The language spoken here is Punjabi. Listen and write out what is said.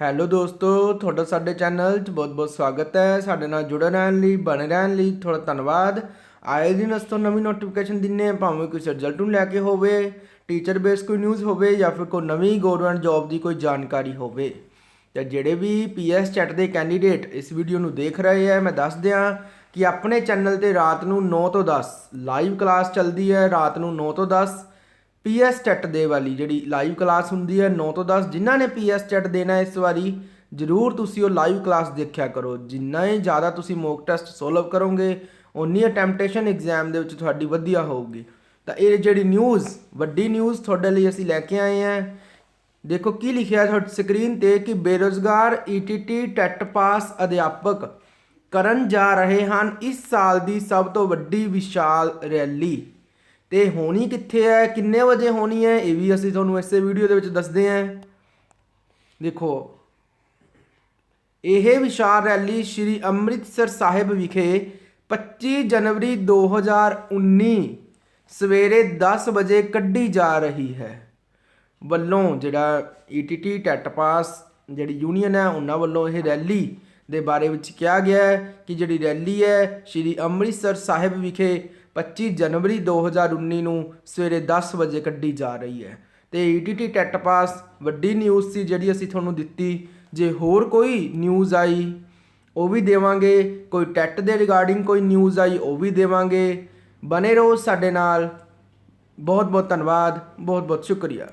ਹੈਲੋ ਦੋਸਤੋ ਤੁਹਾਡਾ ਸਾਡੇ ਚੈਨਲ 'ਚ ਬਹੁਤ-ਬਹੁਤ ਸਵਾਗਤ ਹੈ। ਸਾਡੇ ਨਾਲ ਜੁੜੇ ਰਹਿਣ ਲਈ ਬਣੇ ਰਹਿਣ ਲਈ ਥੋੜਾ ਧੰਨਵਾਦ। ਆਏ ਦਿਨ ਅਸ ਤੋਂ ਨਵੀਂ ਨੋਟੀਫਿਕੇਸ਼ਨ ਦਿੰਨੇ ਹਾਂ, ਭਾਵੇਂ ਕੋਈ ਰਿਜ਼ਲਟ ਨੂੰ ਲੈ ਕੇ ਹੋਵੇ ਟੀਚਰ ਬੇਸ ਕੋਈ ਨਿਊਜ਼ ਹੋਵੇ ਜਾਂ ਫਿਰ ਕੋਈ ਨਵੀਂ ਗਵਰਨਮੈਂਟ ਜੌਬ ਦੀ ਕੋਈ ਜਾਣਕਾਰੀ ਹੋਵੇ। ਤੇ ਜਿਹੜੇ ਵੀ ਪੀਐਸ ਚੈਟ ਦੇ ਕੈਂਡੀਡੇਟ ਇਸ ਵੀਡੀਓ ਨੂੰ ਦੇਖ ਰਹੇ ਹੈ ਮੈਂ ਦੱਸ ਦਿਆਂ ਕਿ ਆਪਣੇ ਚੈਨਲ ਤੇ ਰਾਤ ਨੂੰ 9 ਤੋਂ 10 ਲਾਈਵ ਕਲਾਸ ਚੱਲਦੀ ਹੈ। ਰਾਤ ਨੂੰ 9 ਤੋਂ 10 ਪੀਐਸ ਟੈਟ ਦੇ ਵਾਲੀ ਜਿਹੜੀ ਲਾਈਵ ਕਲਾਸ ਹੁੰਦੀ ਹੈ 9 ਤੋਂ 10 ਜਿਨ੍ਹਾਂ ਨੇ ਪੀਐਸ ਟੈਟ ਦੇਣਾ ਇਸ ਵਾਰੀ, ਜਰੂਰ ਤੁਸੀਂ ਉਹ ਲਾਈਵ ਕਲਾਸ ਦੇਖਿਆ ਕਰੋ। ਜਿੰਨਾ ਹੀ ਜ਼ਿਆਦਾ ਤੁਸੀਂ ਮੌਕ ਟੈਸਟ ਸੋਲਵ ਕਰੋਗੇ ਉਨੀ ਅਟੈਂਪਟੇਸ਼ਨ ਐਗਜ਼ਾਮ ਦੇ ਵਿੱਚ ਤੁਹਾਡੀ ਵਧੀਆ ਹੋਊਗੀ। ਤਾਂ ਇਹ ਜਿਹੜੀ ਨਿਊਜ਼ ਵੱਡੀ ਨਿਊਜ਼ ਤੁਹਾਡੇ ਲਈ ਅਸੀਂ ਲੈ ਕੇ ਆਏ ਹਾਂ। ਦੇਖੋ ਕੀ ਲਿਖਿਆ ਤੁਹਾਡੀ ਸਕਰੀਨ ਤੇ ਕਿ ਬੇਰੋਜ਼ਗਾਰ ਈਟੀਟੀ ਟੈਟ ਪਾਸ ਅਧਿਆਪਕ ਕਰਨ ਜਾ ਰਹੇ ਹਨ ਇਸ ਸਾਲ ਦੀ ਸਭ ਤੋਂ ਵੱਡੀ ਵਿਸ਼ਾਲ ਰੈਲੀ। ਤੇ ਹੋਣੀ ਕਿੱਥੇ ਹੈ? ਕਿੰਨੇ ਵਜੇ ਹੋਣੀ ਹੈ? ਇਹ ਵੀ ਅਸੀਂ ਤੁਹਾਨੂੰ ਇਸੇ ਵੀਡੀਓ ਦੇ ਵਿੱਚ ਦੱਸਦੇ ਹਾਂ। ਦੇਖੋ, ਇਹ ਵਿਸ਼ਾਲ ਰੈਲੀ ਸ਼੍ਰੀ ਅੰਮ੍ਰਿਤਸਰ ਸਾਹਿਬ ਵਿਖੇ 25 ਜਨਵਰੀ 2019 ਸਵੇਰੇ 10 ਵਜੇ ਕੱਢੀ ਜਾ ਰਹੀ ਹੈ। ਵੱਲੋਂ ਜਿਹੜਾ ਈਟੀਟੀ ਟੈਟ ਪਾਸ ਜਿਹੜੀ ਯੂਨੀਅਨ ਹੈ, ਉਹਨਾਂ ਵੱਲੋਂ ਇਹ ਰੈਲੀ ਦੇ ਬਾਰੇ ਵਿੱਚ ਕਿਹਾ ਗਿਆ ਹੈ ਕਿ ਜਿਹੜੀ ਰੈਲੀ ਹੈ ਸ਼੍ਰੀ ਅੰਮ੍ਰਿਤਸਰ ਸਾਹਿਬ ਵਿਖੇ 25 ਜਨਵਰੀ 2019 ਨੂੰ ਸਵੇਰੇ 10 ਵਜੇ ਕੱਢੀ ਜਾ ਰਹੀ ਹੈ। ਤੇ ਈਟੀਟੀ ਟੈਟ ਪਾਸ ਵੱਡੀ ਨਿਊਜ਼ ਸੀ ਜਿਹੜੀ ਅਸੀਂ ਤੁਹਾਨੂੰ ਦਿੱਤੀ। ਜੇ ਹੋਰ ਕੋਈ ਨਿਊਜ਼ ਆਈ, ਉਹ ਵੀ ਦੇਵਾਂਗੇ। ਕੋਈ ਟੈਟ ਦੇ ਰਿਗਾਰਡਿੰਗ ਕੋਈ ਨਿਊਜ਼ ਆਈ, ਉਹ ਵੀ ਦੇਵਾਂਗੇ। ਬਨੇ ਰਹੋ ਸਾਡੇ ਨਾਲ। ਬਹੁਤ ਬਹੁਤ ਧੰਨਵਾਦ। ਬਹੁਤ ਬਹੁਤ ਸ਼ੁਕਰੀਆ।